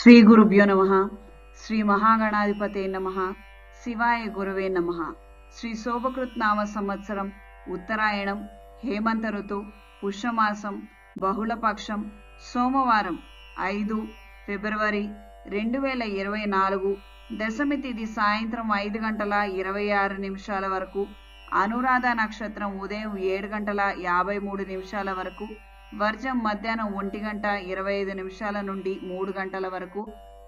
శ్రీ గురుభ్యో నమ శ్రీ మహాగణాధిపతే నమ శివాయ గురువే నమ. శ్రీ శోభకృత్ నామ సంవత్సరం ఉత్తరాయణం హేమంత ఋతు పుష్యమాసం బహుళపక్షం సోమవారం ఐదు ఫిబ్రవరి రెండు వేల ఇరవై నాలుగు దశమి తిథి సాయంత్రం ఐదు గంటల ఇరవై ఆరు నిమిషాల వరకు అనురాధ నక్షత్రం ఉదయం ఏడు గంటల యాభై మూడు నిమిషాల వరకు వర్జం మధ్యాహ్నం ఒంటి గంట ఇరవై ఐదు నిమిషాల నుండి మూడు గంటల వరకు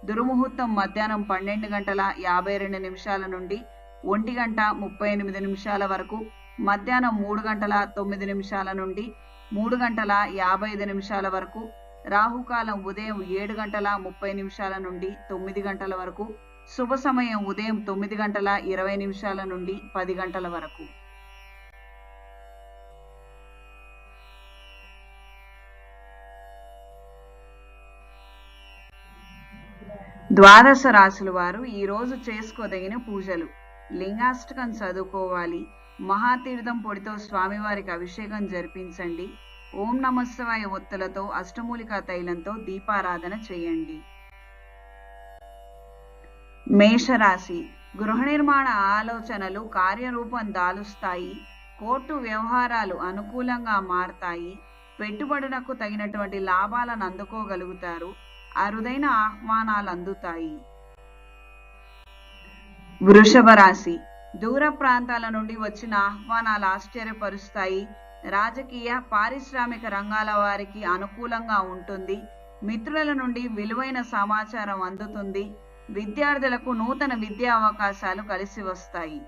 దుర్ముహూర్తం మధ్యాహ్నం పన్నెండు గంటల యాభై రెండు నిమిషాల నుండి ఒంటి గంట ముప్పై ఎనిమిది నిమిషాల వరకు మధ్యాహ్నం మూడు గంటల తొమ్మిది నిమిషాల నుండి మూడు గంటల యాభై ఐదు నిమిషాల వరకు రాహుకాలం ఉదయం ఏడు గంటల ముప్పై నిమిషాల నుండి తొమ్మిది గంటల వరకు శుభ సమయం ఉదయం తొమ్మిది గంటల ఇరవై నిమిషాల నుండి పది గంటల వరకు. ద్వాదశ రాశుల వారు ఈ రోజు చేసుకోదగిన పూజలు. లింగాష్టకం చదువుకోవాలి. మహాతీర్థం పొడితో స్వామివారికి అభిషేకం జరిపించండి. ఓం నమస్వాయ ఒత్తులతో అష్టమూలికా తైలంతో దీపారాధన చేయండి. మేషరాశి. గృహ నిర్మాణ ఆలోచనలు కార్యరూపం దాలుస్తాయి. కోర్టు వ్యవహారాలు అనుకూలంగా మారతాయి. పెట్టుబడులకు తగినటువంటి లాభాలను అందుకోగలుగుతారు. అరుదైన ఆహ్వానాలు అందుతాయి వృషభ రాశి దూర ప్రాంతాల నుండి వచ్చిన ఆహ్వానాలు ఆశ్చర్యపరుస్తాయి. రాజకీయ పారిశ్రామిక రంగాల వారికి అనుకూలంగా ఉంటుంది. మిత్రుల నుండి విలువైన సమాచారం అందుతుంది. విద్యార్థులకు నూతన విద్యా అవకాశాలు కలిసి వస్తాయి.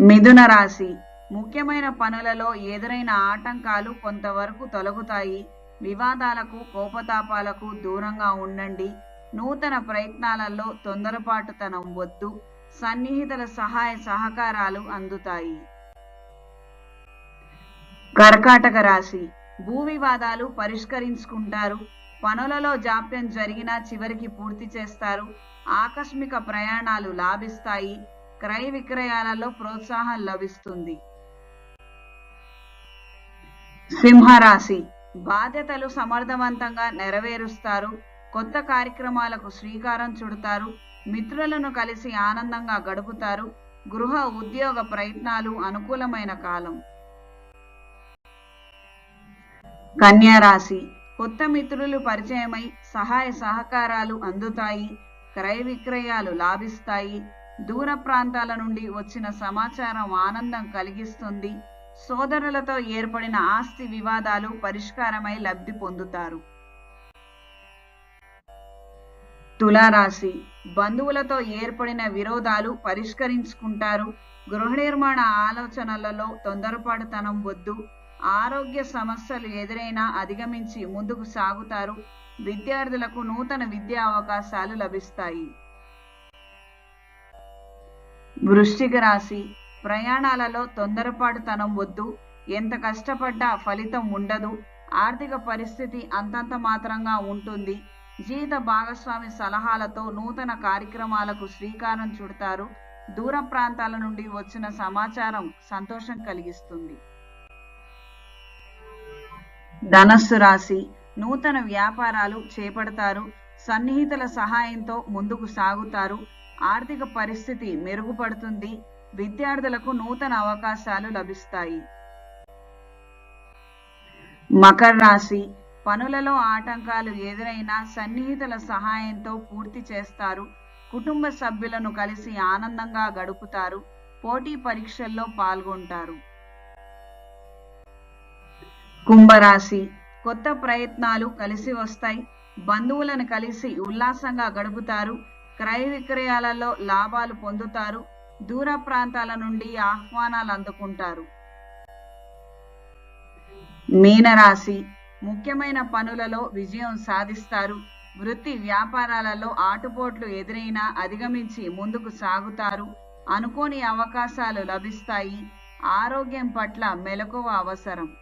మిథున రాశి. ముఖ్యమైన పనులలో ఎదురైన ఆటంకాలు కొంతవరకు తొలగుతాయి. వివాదాలకు కోపతాపాలకు దూరంగా ఉండండి. నూతన ప్రయత్నాలలో తొందరపాటుతనం వద్దు. సన్నిహితుల సహాయ సహకారాలు అందుతాయి. కర్కాటక రాశి. భూ వివాదాలు పరిష్కరించుకుంటారు. పనులలో జాప్యం జరిగినా చివరికి పూర్తి చేస్తారు. ఆకస్మిక ప్రయాణాలు లాభిస్తాయి. క్రయ విక్రయాలలో ప్రోత్సాహం లభిస్తుంది. సింహరాశి. బాధ్యతలు సమర్థవంతంగా నెరవేరుస్తారు. కొత్త కార్యక్రమాలకు శ్రీకారం చుడతారు. మిత్రులను కలిసి ఆనందంగా గడుపుతారు. గృహ ఉద్యోగ ప్రయత్నాలు అనుకూలమైన కాలం. కన్యారాశి కొత్త మిత్రులు పరిచయమై సహాయ సహకారాలు అందుతాయి. క్రయ విక్రయాలు లాభిస్తాయి. దూర ప్రాంతాల నుండి వచ్చిన సమాచారం ఆనందం కలిగిస్తుంది. సోదరులతో ఏర్పడిన ఆస్తి వివాదాలు పరిష్కారమై లబ్ధి పొందుతారు. తులారాశి. బంధువులతో ఏర్పడిన విరోధాలు పరిష్కరించుకుంటారు. గృహ నిర్మాణ ఆలోచనలలో తొందరపాటుతనం వద్దు. ఆరోగ్య సమస్యలు ఎదురైనా అధిగమించి ముందుకు సాగుతారు. విద్యార్థులకు నూతన విద్యా అవకాశాలు లభిస్తాయి. వృశ్చిక రాశి. ప్రయాణాలలో తొందరపాటుతనం వద్దు. ఎంత కష్టపడ్డా ఫలితం ఉండదు. ఆర్థిక పరిస్థితి అంతంత మాత్రంగా ఉంటుంది. జీవిత భాగస్వామి సలహాలతో నూతన కార్యక్రమాలకు శ్రీకారం చుడతారు. దూర ప్రాంతాల నుండి వచ్చిన సమాచారం సంతోషం కలిగిస్తుంది. ధనస్సు రాశి నూతన వ్యాపారాలు చేపడతారు. సన్నిహితుల సహాయంతో ముందుకు సాగుతారు. ఆర్థిక పరిస్థితి మెరుగుపడుతుంది. విద్యార్థులకు నూతన అవకాశాలు లభిస్తాయి. మకర రాశి పనులలో ఆటంకాలు ఎదురైనా సన్నిహితుల సహాయంతో పూర్తి చేస్తారు. కుటుంబ సభ్యులను కలిసి ఆనందంగా గడుపుతారు. పోటీ పరీక్షల్లో పాల్గొంటారు. కుంభరాశి కొత్త ప్రయత్నాలు కలిసి వస్తాయి. బంధువులను కలిసి ఉల్లాసంగా గడుపుతారు. క్రయ విక్రయాలలో లాభాలు పొందుతారు. దూర ప్రాంతాల నుండి ఆహ్వానాలు అందుకుంటారు. మీనరాశి ముఖ్యమైన పనులలో విజయం సాధిస్తారు. వృత్తి వ్యాపారాలలో ఆటుపోట్లు ఎదురైనా అధిగమించి ముందుకు సాగుతారు. అనుకోని అవకాశాలు లభిస్తాయి. ఆరోగ్యం పట్ల మెలకువ అవసరం.